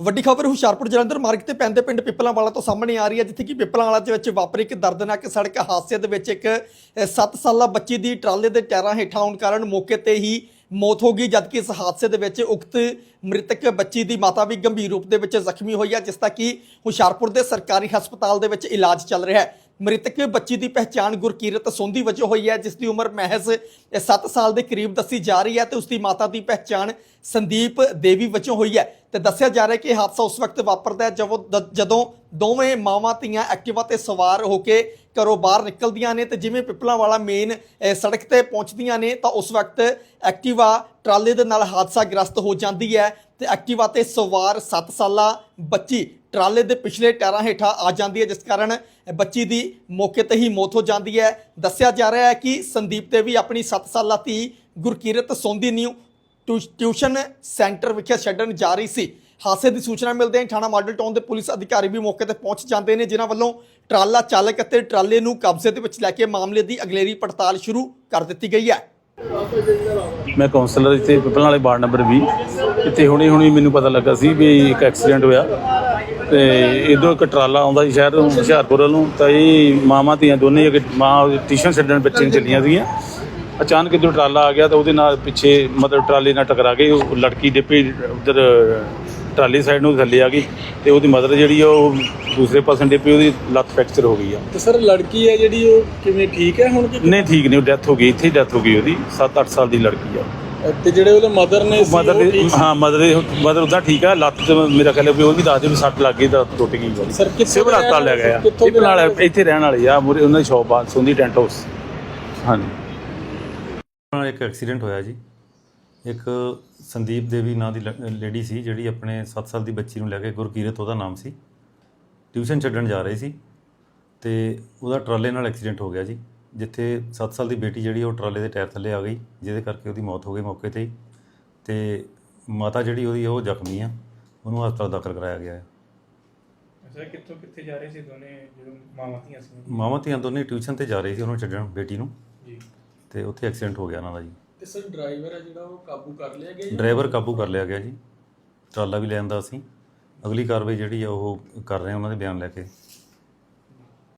ਵੱਡੀ ਖਬਰ ਹੁਸ਼ਿਆਰਪੁਰ ਜਲੰਧਰ ਮਾਰਗ ਤੇ ਪੈਂਦੇ ਪਿੰਡ ਪਿੱਪਲਾਂ ਵਾਲਾ ਤੋਂ ਸਾਹਮਣੇ ਆ ਰਹੀ ਹੈ, ਜਿੱਥੇ ਕਿ ਪਿੱਪਲਾਂ ਵਾਲਾ ਦੇ ਵਿੱਚ ਵਾਪਰੀ ਇੱਕ ਦਰਦਨਾਕ ਸੜਕ ਹਾਦਸੇ ਦੇ ਵਿੱਚ ਇੱਕ 7 ਸਾਲਾ ਬੱਚੀ ਦੀ ਟਰਾਲੇ ਦੇ ਟਾਇਰਾਂ ਹੇਠਾਂ ਆਉਣ ਕਾਰਨ ਮੌਕੇ ਤੇ ਹੀ ਮੌਤ ਹੋ ਗਈ, ਜਦਕਿ ਇਸ ਹਾਦਸੇ ਦੇ ਵਿੱਚ ਉਕਤ ਮ੍ਰਿਤਕ ਬੱਚੀ ਦੀ ਮਾਤਾ ਵੀ ਗੰਭੀਰ ਰੂਪ ਦੇ ਵਿੱਚ ਜ਼ਖਮੀ ਹੋਈ ਹੈ, ਜਿਸ ਦਾ ਕਿ ਹੁਸ਼ਿਆਰਪੁਰ ਦੇ ਸਰਕਾਰੀ ਹਸਪਤਾਲ ਦੇ ਵਿੱਚ ਇਲਾਜ ਚੱਲ ਰਿਹਾ ਹੈ। ਮ੍ਰਿਤਕ ਬੱਚੀ ਦੀ ਪਹਿਚਾਣ ਗੁਰਕੀਰਤ ਸੋਂਦੀ ਵਜੋਂ ਹੋਈ ਹੈ ਜਿਸ ਦੀ ਉਮਰ ਮਹਿਜ਼ 7 ਸਾਲ ਦੇ ਕਰੀਬ ਦੱਸੀ ਜਾ ਰਹੀ ਹੈ ਤੇ ਉਸ ਦੀ ਮਾਤਾ ਦੀ ਪਹਿਚਾਣ ਸੰਦੀਪ ਦੇਵੀ ਵਜੋਂ ਹੋਈ ਹੈ। ਤੇ ਦੱਸਿਆ ਜਾ ਰਿਹਾ ਕਿ ਹਾਦਸਾ ਉਸ ਵਕਤ ਵਾਪਰਦਾ ਹੈ, ਜਦੋਂ ਦ- ਜਦੋਂ ਦੋਵੇਂ ਮਾਵਾਂ ਧੀਆਂ ਐਕਟਿਵਾ ਤੇ ਸਵਾਰ ਹੋ ਕੇ ਘਰੋਂ ਬਾਹਰ ਨਿਕਲਦੀਆਂ ਨੇ ਤੇ ਜਿਵੇਂ ਪਿੱਪਲਾਂ ਵਾਲਾ ਮੇਨ ਸੜਕ ਤੇ ਪਹੁੰਚਦੀਆਂ ਨੇ, ਤਾਂ ਉਸ ਵਕਤ ਐਕਟਿਵਾ ਟਰਾਲੇ ਦੇ ਨਾਲ ਹਾਦਸਾ ਗ੍ਰਸਤ ਹੋ ਜਾਂਦੀ ਹੈ ਤੇ ਐਕਟਿਵਾ ਤੇ ਸਵਾਰ 7 ਸਾਲਾ ਬੱਚੀ ਟਰਾਲੇ ਦੇ ਪਿਛਲੇ ਟਾਇਰਾਂ ਹੇਠਾਂ ਆ ਜਾਂਦੀ ਹੈ, ਜਿਸ ਕਾਰਨ ਬੱਚੀ ਦੀ ਮੌਕੇ ਤੇ ਹੀ ਮੌਤ ਹੋ ਜਾਂਦੀ ਹੈ। ਦੱਸਿਆ ਜਾ ਰਿਹਾ ਹੈ ਕਿ ਸੰਦੀਪ ਤੇ ਵੀ ਆਪਣੀ 7 ਸਾਲਾ ਧੀ Gurkirat Sondhi new tu- tuition centre ਵਿਖੇ ਛੱਡਣ ਜਾ ਰਹੀ ਸੀ। ਹਾਦਸੇ ਦੀ ਸੂਚਨਾ ਮਿਲਦੇ ਹੀ ਥਾਣਾ ਮਾਡਲ ਟਾਊਨ ਦੇ ਪੁਲਿਸ ਅਧਿਕਾਰੀ ਵੀ ਮੌਕੇ ਤੇ ਪਹੁੰਚ ਜਾਂਦੇ ਨੇ, ਜਿਨ੍ਹਾਂ ਵੱਲੋਂ ਟਰਾਲਾ ਚਾਲਕ ਅਤੇ ਟਰਾਲੇ ਨੂੰ ਕਬਜ਼ੇ ਦੇ ਵਿੱਚ ਲੈ ਕੇ ਮਾਮਲੇ ਦੀ ਅਗਲੇਰੀ ਪੜਤਾਲ ਸ਼ੁਰੂ ਕਰ ਦਿੱਤੀ ਗਈ ਹੈ। ਮੈਂ ਕਾਉਂਸਲਰ ਇੱਥੇ ਪਿਪਲਾਂ ਵਾਲੇ ਵਾਰਡ ਨੰਬਰ 20 ਇੱਥੇ ਹੁਣੇ ਹੁਣੇ ਮੈਨੂੰ ਪਤਾ ਲੱਗਾ ਸੀ ਵੀ ਇੱਕ ਐਕਸੀਡੈਂਟ ਹੋਇਆ। ਤੇ ਇਧਰੋਂ ਇੱਕ ਟਰਾਲਾ ਆਉਂਦਾ ਸੀ ਸ਼ਹਿਰ ਨੂੰ ਹੁਸ਼ਿਆਰਪੁਰ ਵੱਲੋਂ ਤਾਂ ਇਹ ਮਾਵਾਂ ਧੀਆਂ ਦੋਨੇ ਇੱਕ ਮਾਂ ਟਿਊਸ਼ਨ ਛੱਡਣ ਬੱਚੇ ਨੂੰ ਚੱਲੀਆਂ ਸੀਗੀਆਂ। ਅਚਾਨਕ ਜਦੋਂ ਟਰਾਲਾ ਆ ਗਿਆ ਤਾਂ ਉਹਦੇ ਨਾਲ ਪਿੱਛੇ ਮਤਲਬ ਟਰਾਲੇ ਨਾਲ ਟਕਰਾ ਗਏ ਉਹ ਲੜਕੀ ਦੇ ਪੇ ਉਧਰ ਟਰਾਲੀ ਸਾਈਡ ਨੂੰ ਥੱਲੇ ਆ ਗਈ ਤੇ ਉਹਦੀ ਮਦਰ ਜਿਹੜੀ ਉਹ ਦੂਸਰੇ ਪਾਸੇ ਦੇ ਪੇ ਉਹਦੀ ਲੱਤ ਫ੍ਰੈਕਚਰ ਹੋ ਗਈ ਆ। ਤੇ ਸਰ ਲੜਕੀ ਹੈ ਜਿਹੜੀ ਉਹ ਕਿਵੇਂ ਠੀਕ ਹੈ ਹੁਣ ਕਿ ਨਹੀਂ ਠੀਕ ਨਹੀਂ ਉਹ ਡੈਥ ਹੋ ਗਈ ਇੱਥੇ ਡੈਥ ਹੋ ਗਈ ਉਹਦੀ 7-8 ਸਾਲ ਦੀ ਲੜਕੀ ਆ। ਤੇ ਜਿਹੜੇ ਉਹਦੇ ਮਦਰ ਨੇ ਸੀ, ਮਦਰ ਉਹ ਦੇ ਠੀਕ ਸੀ? ਹਾਂ ਮਦਰ ਦੇ ਮਦਰ ਉਦਾਂ ਠੀਕ ਆ ਲੱਤ ਤੇ ਮੇਰਾ ਖਿਆਲ ਹੈ ਵੀ ਉਹ ਵੀ ਦੱਸਦੇ ਵੀ ਸੱਟ ਲੱਗ ਗਈ ਤਾਂ ਟੁੱਟ ਗਈ ਵਾਲੀ Sir, ਕਿੱਥੋਂ ਸਿਵਲ ਦੇ ਹਸਪਤਾਲ ਲੈ ਰਹਿਣ ਗਏ ਆ ਵਾਲੇ? ਕਿੱਥੋਂ ਦੇ ਇਹ ਨਾਲ ਰਹਿਣ ਵਾਲੇ? ਇੱਥੇ ਰਹਿਣ ਵਾਲੇ ਆ ਮੂਹਰੇ ਉਹਨਾਂ ਦੀ ਸ਼ੌਪ ਆ ਸੁੰਦੀ ਟੈਂਟ ਹਾਊਸ ਹਾਂਜੀ ਨਾਲ ਇੱਕ ਐਕਸੀਡੈਂਟ ਹੋਇਆ ਜੀ ਇੱਕ ਸੰਦੀਪ ਦੇਵੀ ਨਾਂ ਦੀ ਲੇਡੀ ਸੀ ਜਿਹੜੀ ਆਪਣੇ 7 ਸਾਲ ਦੀ ਬੱਚੀ ਨੂੰ ਲੈ ਕੇ ਗੁਰਕੀਰਤ ਉਹਦਾ ਨਾਮ ਸੀ ਟਿਊਸ਼ਨ ਛੱਡਣ ਜਾ ਰਹੀ ਸੀ ਤੇ ਉਹਦਾ ਟਰਾਲੇ ਨਾਲ ਐਕਸੀਡੈਂਟ ਹੋ ਗਿਆ ਜੀ ਜਿੱਥੇ 7 ਸਾਲ ਦੀ ਬੇਟੀ ਜਿਹੜੀ ਉਹ ਟਰਾਲੇ ਦੇ ਟਾਇਰ ਥੱਲੇ ਆ ਗਈ ਜਿਹਦੇ ਕਰਕੇ ਉਹਦੀ ਮੌਤ ਹੋ ਗਈ ਮੌਕੇ ਤੇ ਹੀ। ਤੇ ਮਾਤਾ ਜਿਹੜੀ ਉਹਦੀ ਉਹ ਜ਼ਖਮੀ ਆ। ਉਹਨੂੰ ਹਸਪਤਾਲ ਦਾਖਲ ਕਰਾਇਆ ਗਿਆ ਹੈ। ਅੱਛਾ ਕਿੱਥੋਂ ਕਿੱਥੇ ਜਾ ਰਹੇ ਸੀ ਦੋਨੇ ਜਦੋਂ ਮਾਵਾਂ ਧੀਆਂ ਸੀ ਮਾਵਾਂ ਧੀਆਂ ਦੋਨੇ ਟਿਊਸ਼ਨ ਤੇ ਜਾ ਰਹੀ ਸੀ ਉਹਨੂੰ ਛੱਡਣ ਬੇਟੀ ਨੂੰ। ਜੀ। ਤੇ ਉੱਥੇ ਐਕਸੀਡੈਂਟ ਹੋ ਗਿਆ ਉਹਨਾਂ ਦਾ ਜੀ। ਤੇ ਸਰ ਡਰਾਈਵਰ ਹੈ ਜਿਹੜਾ ਉਹ ਕਾਬੂ ਕਰ ਲਿਆ ਗਿਆ ਜਾਂ- ਡਰਾਈਵਰ ਕਾਬੂ ਕਰ ਲਿਆ ਗਿਆ ਜੀ। ਟਰਾਲਾ ਵੀ ਲੈਂਦਾ ਅਸੀਂ ਅਗਲੀ ਕਾਰਵਾਈ ਜਿਹੜੀ ਆ ਉਹ ਕਰ ਰਹੇ ਉਹਨਾਂ ਦੇ ਬਿਆਨ ਲੈ ਕੇ।